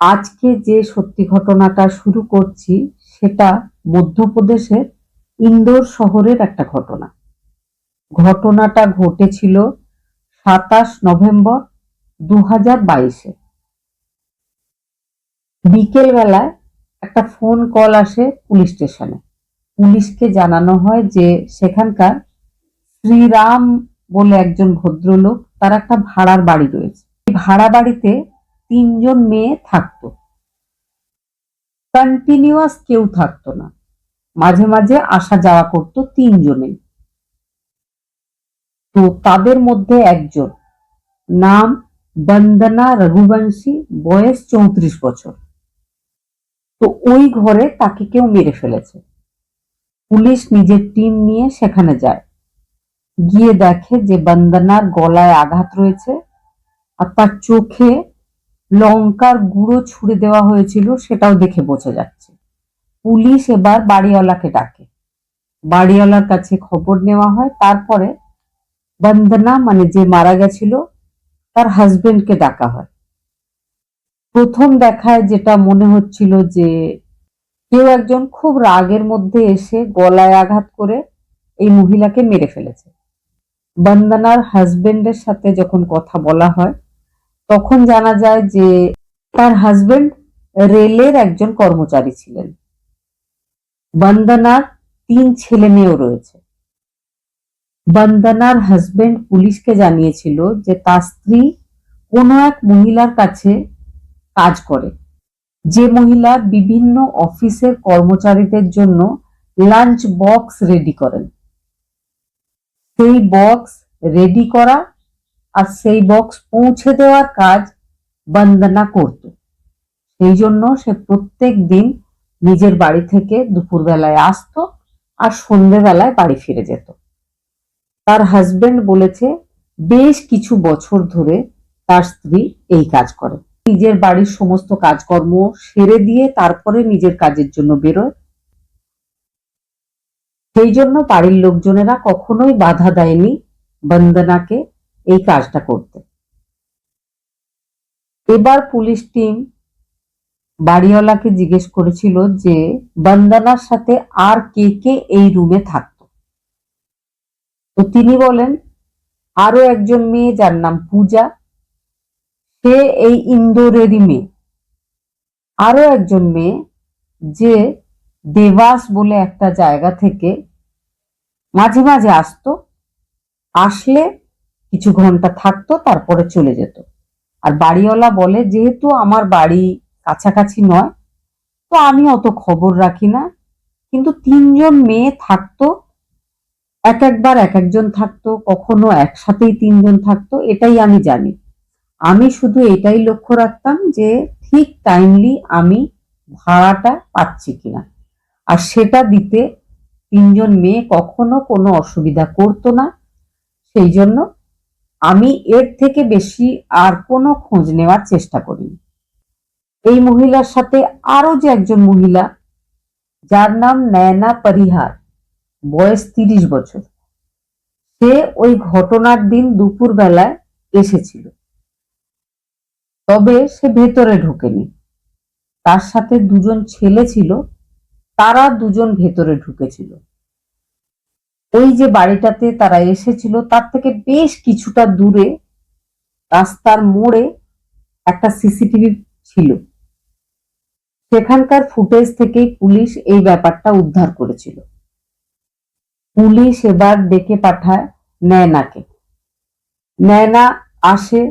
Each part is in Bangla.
আজকে যে সত্যি ঘটনাটা শুরু করছি, সেটা মধ্যপ্রদেশের ইন্দোর শহরের একটা ঘটনা। ঘটনাটা ঘটেছিল সাতাশ নভেম্বর দু হাজার বাইশে। বিকেলবেলায় একটা ফোন কল আসে পুলিশ স্টেশনে। পুলিশকে জানানো হয় যে সেখানকার শ্রীরাম বলে একজন ভদ্রলোক, তার একটা ভাড়ার বাড়ি রয়েছে। ভাড়া বাড়িতে তিনজন মেয়ে থাকতো। কন্টিনিউয়াস কেউ থাকতো না। মাঝে মাঝে আসা যাওয়া করতো তিনজনেই। তো তাদের মধ্যে একজন, নাম বন্দনা রঘুবংশী, বয়স চৌত্রিশ বছর। তো ওই ঘরে তাকে কেউ মেরে ফেলেছে। পুলিশ নিজের টিম নিয়ে সেখানে যায়। গিয়ে দেখে যে বন্দনার গলায় আঘাত রয়েছে আর তার চোখে লঙ্কার গুঁড়ো ছুড়ে দেওয়া হয়েছিল, সেটাও দেখে বোঝা যাচ্ছে। পুলিশ এবার বাড়িওয়ালাকে ডাকে। বাড়িওয়ালার কাছে খবর নেওয়া হয়, তারপরে বন্দনা মানে যে মারা গেছিল, তার হাজবেন্ডকে ডাকা হয়। প্রথম দেখায় যেটা মনে হচ্ছিল যে, কেউ একজন খুব রাগের মধ্যে এসে গলায় আঘাত করে এই মহিলাকে মেরে ফেলেছে। বন্দনার হাজবেন্ডের সাথে যখন কথা বলা হয় তখন জানা যায় যে তার হাজবেন্ড রেলের একজন কর্মচারী ছিলেন। বন্দনার তিন ছেলে মেয়েও রয়েছে। বন্দনার হাজবেন্ড পুলিশকে জানিয়েছিল যে তার স্ত্রী কোনো এক মহিলার কাছে কাজ করে। যে মহিলা বিভিন্ন অফিসের কর্মচারীদের জন্য লাঞ্চ বক্স রেডি করেন। সেই বক্স রেডি করা আর সেই বক্স পৌঁছে দেওয়ার কাজ বন্দনা করত। সেই জন্য সে প্রত্যেক দিন নিজের বাড়ি থেকে দুপুরবেলায় আসতো আর সন্ধ্যেবেলায় বাড়ি ফিরে যেত। তার হাজবেন্ড বলেছে, বেশ কিছু বছর ধরে তার স্ত্রী এই কাজ করে। নিজের বাড়ির সমস্ত কাজকর্ম সেরে দিয়ে তারপরে নিজের কাজের জন্য বেরোয়। সেই জন্য বাড়ির লোকজনেরা কখনোই বাধা দেয়নি বন্দনাকে এই কাজটা করতে। এবার পুলিশ টিম বাড়িওয়ালাকে জিজ্ঞেস করেছিল যে, বন্দনার সাথে আর কে কে এই রুমে থাকতো? তো তিনি বলেন আরও একজন মেয়ে যার নাম পূজা। সে এই ইন্দোরেরই মেয়ে। আরও একজন মেয়ে যে দেবাস বলে একটা জায়গা থেকে মাঝে মাঝে আসতো, আসলে কিছু ঘণ্টা থাকতো, তারপরে চলে যেত। আর বাড়িওয়ালা বলে, যেহেতু আমার বাড়ি কাছাকাছি নয়, তো আমি অত খবর রাখি না। কিন্তু তিনজন মেয়ে থাকতো, এক একবার এক একজন থাকতো, কখনো একসাথেই তিনজন থাকতো, এটাই আমি জানি। আমি শুধু এটাই লক্ষ্য রাখতাম যে, ঠিক টাইমলি আমি ভাড়াটা পাচ্ছি কিনা। আর সেটা দিতে তিনজন মেয়ে কখনো কোনো অসুবিধা করতো না, সেই জন্য আমি এর থেকে বেশি আর কোনো খোঁজ নেওয়ার চেষ্টা করিনি। এই মহিলার সাথে আরও যে একজন মহিলা, যার নাম নয়না পরিহার, বয়স তিরিশ বছর। সে ওই ঘটনার দিন দুপুর বেলায় এসেছিল। তবে সে ভেতরে ঢোকেনি। তার সাথে দুজন ছেলে ছিল, তারা দুজন ভেতরে ঢুকেছিল। ওই যে বাড়িটাতে তারা এসেছিল, তার থেকে বেশ কিছুটা দূরে রাস্তার মোড়ে একটা সিসিটিভি ছিল। সেখানকার ফুটেজ থেকেই পুলিশ এই ব্যাপারটা উদ্ধার করেছিল। পুলিশ এবার ডেকে পাঠায় নয়নাকে নয়না আসে।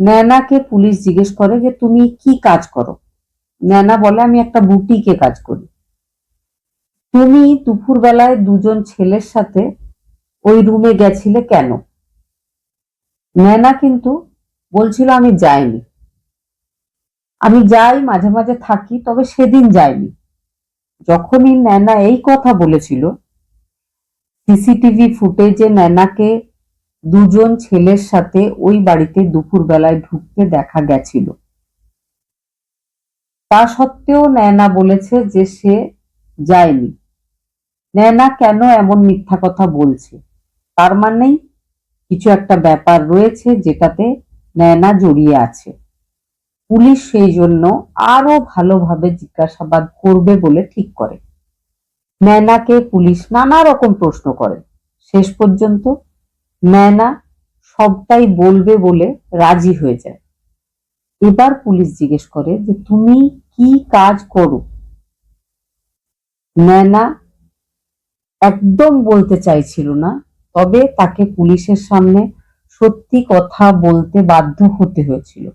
নয়নাকে পুলিশ জিজ্ঞেস করে যে, তুমি কি কাজ করো? নয়না বলে, আমি একটা বুটিকে কাজ করি। তুমি দুপুর বেলায় দুজন ছেলের সাথে ওই রুমে গেছিলে কেন? নয়না কিন্তু বলছিল, আমি যাইনি। আমি যাই, মাঝে মাঝে থাকি, তবে সেদিন যাইনি। যখনই ন্যানা এই কথা বলেছিল, সিসিটিভি ফুটেজে ন্যানাকে দুজন ছেলের সাথে ওই বাড়িতে দুপুর বেলায় ঢুকতে দেখা গেছিল। তা সত্ত্বেও ন্যানা বলেছে যে সে যায়নি। ন্যানা কেন এমন মিথ্যা কথা বলছে? তার মানেই কিছু একটা ব্যাপার রয়েছে যেটাতে ন্যানা জড়িয়ে আছে। পুলিশ সেই জন্য আরও ভালোভাবে জিজ্ঞাসাবাদ করবে বলে ঠিক করে। ন্যানাকে পুলিশ নানা রকম প্রশ্ন করে। শেষ পর্যন্ত ন্যানা সবটাই বলবে বলে রাজি হয়ে যায়। এবার পুলিশ জিজ্ঞেস করে যে, তুমি কি কাজ করো? ন্যানা একদম বলতে চাইছিল না, তবে তাকে পুলিশের সামনে সত্যি কথা বলতে বাধ্য হতে হয়েছিল।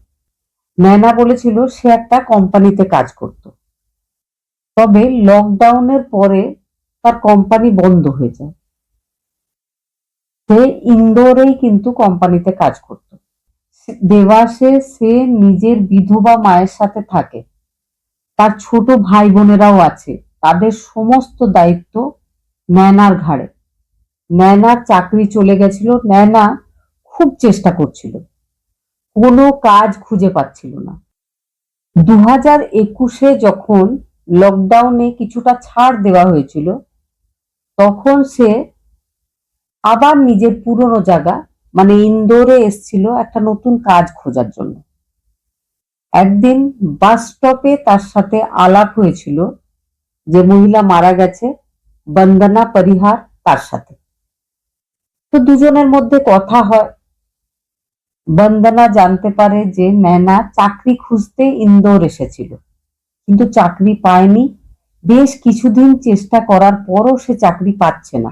ন্যানা বলেছিল সে একটা কোম্পানিতে কাজ করত। তবে লকডাউনের পরে তার কোম্পানি বন্ধ হয়ে যায়। সে ইন্দোরেই কিন্তু কোম্পানিতে কাজ করত। দেবাসে সে নিজের বিধবা মায়ের সাথে থাকে। তার ছোট ভাই বোনেরাও আছে। তাদের সমস্ত দায়িত্ব ন্যানার ঘাড়ে। ন্যানার চাকরি চলে গেছিল, ন্যানা খুব চেষ্টা করছিল। কোনো কাজ খুঁজে পাচ্ছিল না। দু হাজার একুশে যখন লকডাউনে কিছুটা ছাড় দেওয়া হয়েছিল, তখন সে আবার নিজের পুরনো জায়গা মানে ইন্দোরে এসছিল একটা নতুন কাজ খোঁজার জন্য। একদিন বাস স্টপে তার সাথে আলাপ হয়েছিল যে মহিলা মারা গেছে, বন্দনা পরিহার তার সাথে। তো দুজনের মধ্যে কথা হয়। বন্দনা জানতে পারে যে ন্যানা চাকরি খুঁজতে ইন্দোর এসেছিল, কিন্তু চাকরি পায়নি। বেশ কিছুদিন চেষ্টা করার পরও সে চাকরি পাচ্ছে না।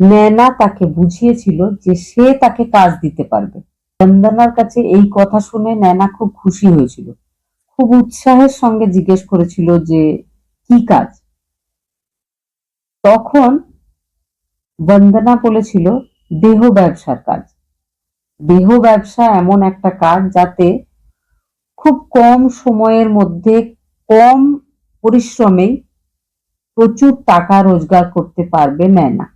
ন্যানা তাকে বুঝিয়েছিল যে সে তাকে কাজ দিতে পারবে। বন্দনার কাছে এই কথা শুনে ন্যানা খুব খুশি হয়েছিল। খুব উৎসাহের সঙ্গে জিজ্ঞেস করেছিল যে কি কাজ? তখন বন্দনা বলেছিল, দেহ ব্যবসার কাজ। দেহ ব্যবসা এমন একটা কাজ যাতে খুব কম সময়ের মধ্যে কম পরিশ্রমে প্রচুর টাকা রোজগার করতে পারবে ন্যানা।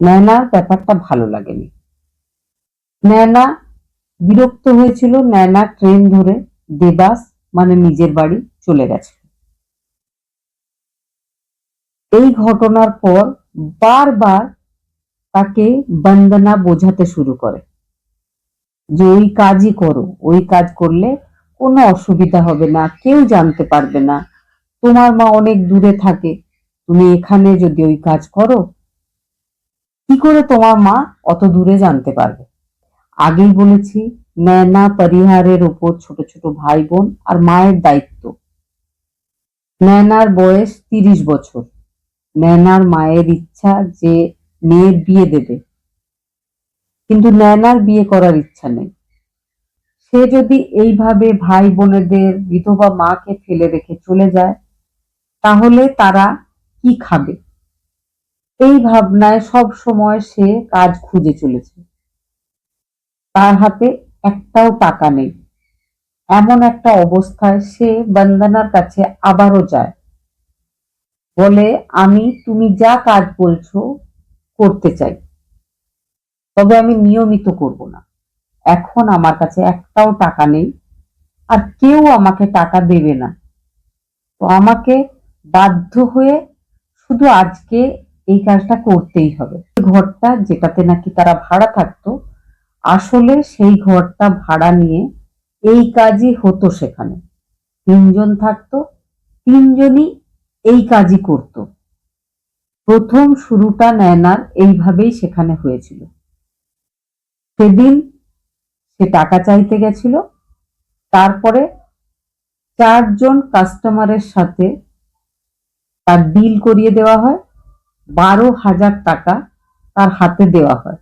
ন্যানার ব্যাপারটা ভালো লাগেনি। ন্যানা বিরক্ত হয়েছিল, ন্যানা ট্রেন ধরে দেবাস মানে নিজের বাড়ি, চলে গেছে এই ঘটনার পর বারবার তাকে বন্দনা বোঝাতে শুরু করে যে ওই কাজই করো, ওই কাজ করলে কোনো অসুবিধা হবে না, কেউ জানতে পারবে না। তোমার মা অনেক দূরে থাকে, তুমি এখানে যদি ওই কাজ করো, কি করে তোমার মা অত দূরে জানতে পারবে? আগেই বলেছি ন্যানা পরিহারের ওপর ছোট ছোট ভাই বোন আর মায়ের দায়িত্ব। ন্যানার বয়স তিরিশ বছর। ন্যানার মায়ের ইচ্ছা যে মেয়ের বিয়ে দেবে। কিন্তু ন্যানার বিয়ে করার ইচ্ছা নেই। সে যদি এইভাবে ভাই বোনেদের বিধবা মাকে ফেলে রেখে চলে যায়, তাহলে তারা কি খাবে? এই ভাবনায় সব সময় সে কাজ খুঁজে চলেছে। তার হাতে একটাও টাকা নেই। এমন একটা অবস্থায় সে বন্দনার কাছে আবারও যায়। বলে, আমি তুমি যা কাজ বলছো করতে চাই। তবে আমি নিয়মিত করব না। এখন আমার কাছে একটাও টাকা নেই আর কেউ আমাকে টাকা দেবে না। তো আমাকে বাধ্য হয়ে শুধু আজকে এই কাজটা করতেই হবে। ঘরটা যেটাতে নাকি তারা ভাড়া থাকতো, আসলে সেই ঘরটা ভাড়া নিয়ে এই কাজই হতো সেখানে। তিনজন থাকতো, তিনজনই এই কাজই করত। প্রথম শুরুটা নেয়নার এইভাবেই সেখানে হয়েছিল। সেদিন সে টাকা চাইতে গেছিল, তারপরে চারজন কাস্টমারের সাথে তার ডিল করিয়ে দেওয়া হয়, বারো হাজার টাকা তার হাতে দেওয়া হয়।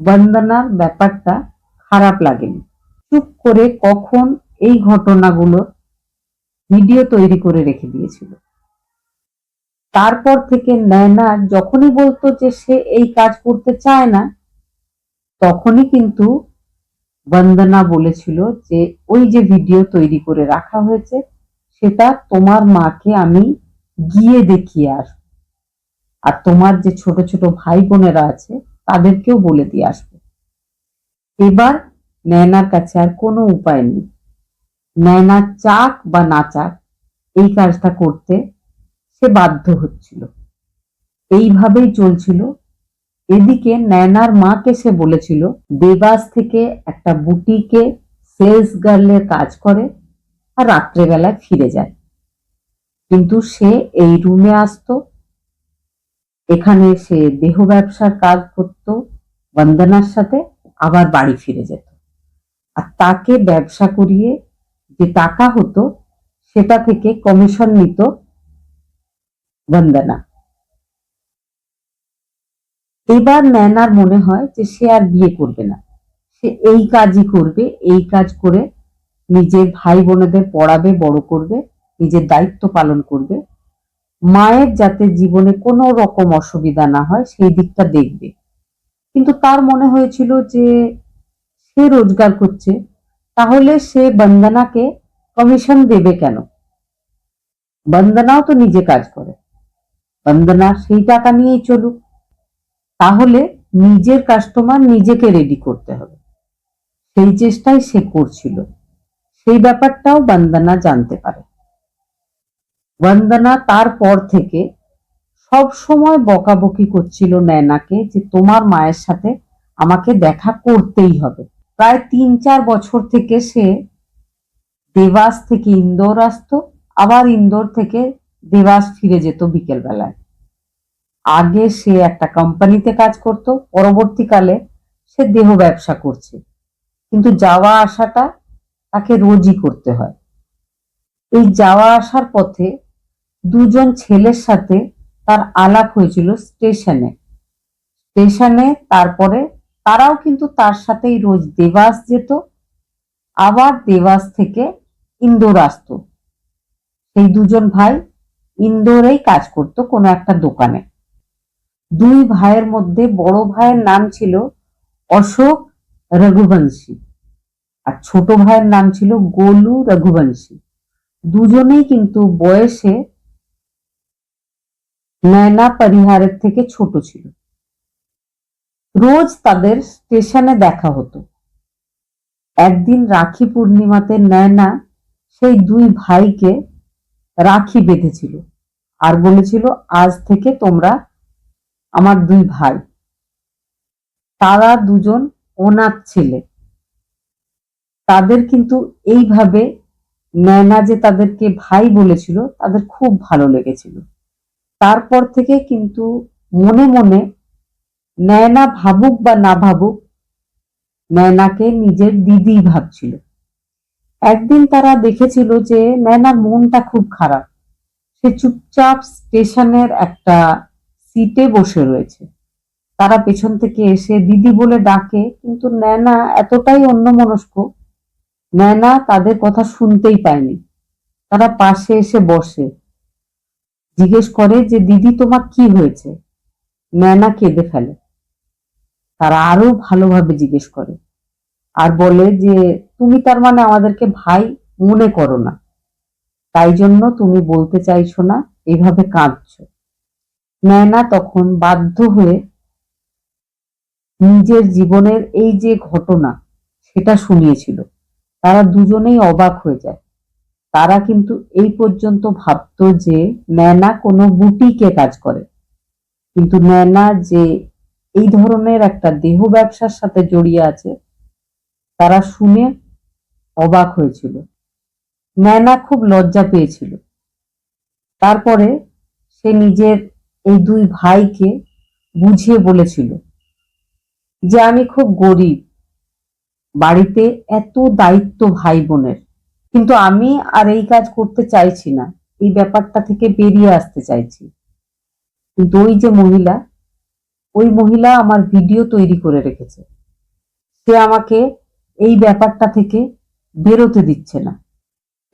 বন্দনার ব্যাপারটা খারাপ লাগেনি। চুপ করে কখন এই ঘটনাগুলো ভিডিও তৈরি করে রেখে দিয়েছিল। তারপর থেকে নয়না যখনই বলতো যে সে এই কাজ করতে চায় না, তখনই কিন্তু বন্দনা বলেছিল যে ওই যে ভিডিও তৈরি করে রাখা হয়েছে, সেটা তোমার মাকে আমি গিয়ে দেখিয়ে আসব। আর তোমার যে ছোট ছোট ভাই বোনেরা আছে, তাদেরকেও বলে দিয়ে আসবে। এবার নয়নার কাছে আর কোনো উপায় নেই। নয়না চাক বা না চাক, এই কাজটা করতে সে বাধ্য হচ্ছিল। এইভাবেই চলছিল। এদিকে নয়নার মাকে সে বলেছিল, দেবাস থেকে একটা বুটিকে সেলস গার্লের কাজ করে আর রাত্রেবেলায় ফিরে যায়। কিন্তু সে এই রুমে আসতো। এখানে সে দেহ ব্যবসার কাজ করত, বন্দনার সাথে আবার বাড়ি ফিরে যেত। আর তাকে ব্যবসা করিয়ে যে টাকা হতো, সেটা থেকে কমিশন নিত বন্দনা। এবার ন্যানার মনে হয় যে সে আর বিয়ে করবে না। সে এই কাজই করবে, এই কাজ করে নিজের ভাই বোনেদের পড়াবে, বড় করবে, নিজের দায়িত্ব পালন করবে। মায়ের যাতে জীবনে কোনো রকম অসুবিধা না হয়, সেই দিকটা দেখবে। কিন্তু তার মনে হয়েছিল যে সে রোজগার করছে, তাহলে সে বন্দনাকে কমিশন দেবে কেন? বন্দনাও তো নিজে কাজ করে। বন্দনা, সেই টাকা নিয়েই চলুক। তাহলে নিজের কাস্টমার নিজেকে রেডি করতে হবে। সেই চেষ্টাই সে করছিল। সেই ব্যাপারটাও বন্দনা জানতে পারে। বন্দনা তারপর থেকে সব সময় বকাবকি করছিল নয়নাকে যে তোমার মায়ের সাথে আমাকে দেখা করতেই হবে। প্রায় তিন চার বছর থেকে সে দেবাস থেকে ইন্দোর আসতো, আবার ইন্দোর থেকে দেবাস ফিরে যেত বিকেল বেলায় আগে সে একটা কোম্পানিতে কাজ করত, পরবর্তীকালে সে দেহ ব্যবসা করছে। কিন্তু যাওয়া আসাটা তাকে রোজই করতে হয়। এই যাওয়া আসার পথে দুজন ছেলের সাথে তার আলাপ হয়েছিল স্টেশনে। স্টেশনে তারপরে তারাও কিন্তু তার সাথেই রোজ দেবাস যেত, আবার দেবাস থেকে ইন্দোর আসতো। সেই দুজন ভাই ইন্দোরেই কাজ করত কোনো একটা দোকানে। দুই ভাইয়ের মধ্যে বড় ভাইয়ের নাম ছিল অশোক রঘুবংশী আর ছোট ভাইয়ের নাম ছিল গোলু রঘুবংশী। দুজনেই কিন্তু বয়সে নয়না পরিহারের থেকে ছোট ছিল। রোজ তাদের স্টেশনে দেখা হতো। একদিন রাখি পূর্ণিমাতে নয়না সেই দুই ভাইকে রাখি বেঁধেছিল। আর বলেছিল, আজ থেকে তোমরা আমার দুই ভাই। তারা দুজন অনাথ ছেলে। তাদের কিন্তু এইভাবে নয়না যে তাদেরকে ভাই বলেছিল, তাদের খুব ভালো লেগেছিল। তারপর থেকে কিন্তু মনে মনে নয়না ভাবুক বা না ভাবুক, নয়নাকে নিজের দিদি ভাবছিল। একদিন তারা দেখেছিল যে নয়নার মনটা খুব খারাপ। সে চুপচাপ স্টেশনের একটা সিটে বসে রয়েছে। তারা পেছন থেকে এসে দিদি বলে ডাকে, কিন্তু নয়না এতটাই অন্যমনস্ক, নয়না তাদের কথা শুনতেই পায়নি। তারা পাশে এসে বসে। জিজ্ঞেস করে যে, দিদি, তোমার কি হয়েছে? নয়না কেঁদে ফেলে। তারা আরও ভালোভাবে জিজ্ঞেস করে। আর বলে যে, তুমি তার মানে আমাদেরকে ভাই মনে করো না। তাই জন্য তুমি বলতে চাইছো না এইভাবে কাঁদছো। নয়না তখন বাধ্য হয়ে নিজের জীবনের এই যে ঘটনা, সেটা শুনিয়েছিল। তারা দুজনেই অবাক হয়ে যায়। তারা কিন্তু এই পর্যন্ত ভাবতো যে ন্যানা কোনো বুটিকে কাজ করে। কিন্তু ন্যানা যে এই ধরনের একটা দেহ ব্যবসার সাথে জড়িয়ে আছে, তারা শুনে অবাক হয়েছিল। ন্যানা খুব লজ্জা পেয়েছিল। তারপরে সে নিজের এই দুই ভাইকে বুঝিয়ে বলেছিল যে আমি খুব গরিব, বাড়িতে এত দায়িত্ব ভাই বোনের, কিন্তু আমি আর এই কাজ করতে চাইছি না, এই ব্যাপারটা থেকে বেরিয়ে আসতে চাইছি। কিন্তু ওই যে মহিলা, ওই মহিলা আমার ভিডিও তৈরি করে রেখেছে। সে আমাকে এই ব্যাপারটা থেকে বেরোতে দিচ্ছে না।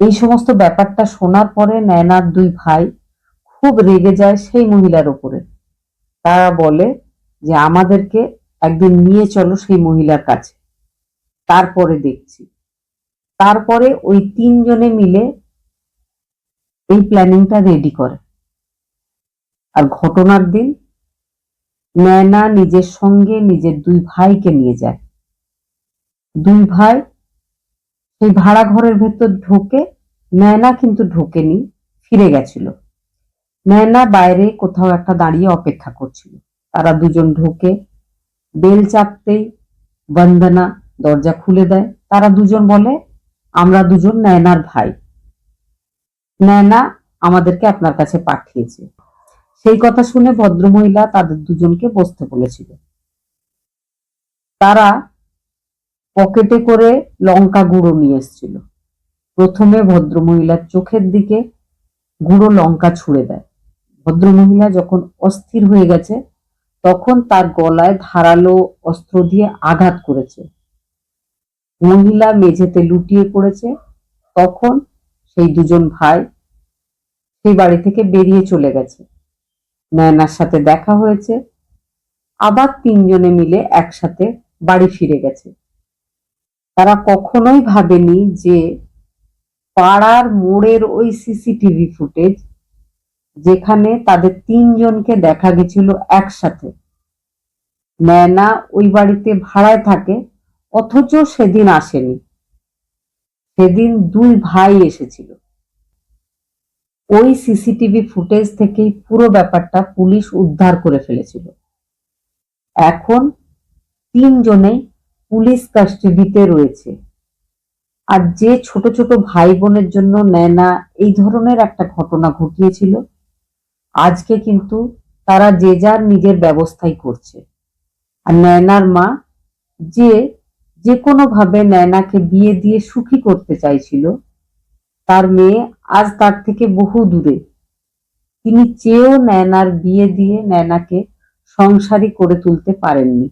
এই সমস্ত ব্যাপারটা শোনার পরে নয়নার দুই ভাই খুব রেগে যায় সেই মহিলার ওপরে তারা বলে যে, আমাদেরকে একদিন নিয়ে চলো সেই মহিলার কাছে। তারপরে দেখছি। তারপরে ওই তিনজনে মিলে এই প্ল্যানিংটা রেডি করে। আর ঘটনার দিন নয়না নিজের সঙ্গে নিজের দুই ভাইকে নিয়ে যায়। দুই ভাই সেই ভাড়া ঘরের ভেতর ঢোকে নয়না কিন্তু ঢোকেনি, ফিরে গেছিল। নয়না বাইরে কোথাও একটা দাঁড়িয়ে অপেক্ষা করছিল। তারা দুজন ঢোকে, বেল চাপতেই বন্দনা দরজা খুলে দেয়। তারা দুজন বলে, আমরা দুজন নয়নার ভাই। নয়না আমাদেরকে আপনার কাছে পাঠিয়েছে। সেই কথা শুনে ভদ্রমহিলা তাদের দুজনকে বসতে বলেছিল। তারা পকেটে করে লঙ্কা গুঁড়ো নিয়ে এসেছিল। প্রথমে ভদ্রমহিলার চোখের দিকে গুঁড়ো লঙ্কা ছুঁড়ে দেয়। ভদ্রমহিলা যখন অস্থির হয়ে গেছে, তখন তার গলায় ধারালো অস্ত্র দিয়ে আঘাত করেছে। মহিলা মেঝেতে লুটিয়ে পড়েছে। তখন সেই দুজন ভাই সেই বাড়ি থেকে বেরিয়ে চলে গেছে। নয়নার সাথে দেখা হয়েছে। আবার তিনজনে মিলে একসাথে বাড়ি ফিরে গেছে। তারা কখনোই ভাবেনি যে পাড়ার মোড়ের ওই সিসিটিভি ফুটেজ যেখানে তাদের তিনজনকে দেখা গেছিল একসাথে। নয়না ওই বাড়িতে ভাড়ায় থাকে, অথচ সেদিন আসেনি। সেদিন দুই ভাই এসেছিল। ওই সিসিটিভি ফুটেজ থেকেই পুরো ব্যাপারটা পুলিশ উদ্ধার করে ফেলেছিল। এখন তিনজনেই পুলিশ কাস্টাডিতে রয়েছে। আর যে ছোট ছোট ভাই বোনের জন্য নয়না এই ধরনের একটা ঘটনা ঘটিয়েছিল, আজকে কিন্তু তারা যে যার নিজের ব্যবস্থাই করছে। আর নয়নার মা যে যে কোনো ভাবে নয়নাকে বিয়ে দিয়ে সুখী করতে চাইছিল, তার মেয়ে আজ তার থেকে বহু দূরে। তিনি চেয়েও নয়নার বিয়ে দিয়ে নয়নাকে সংসারী করে তুলতে পারেননি।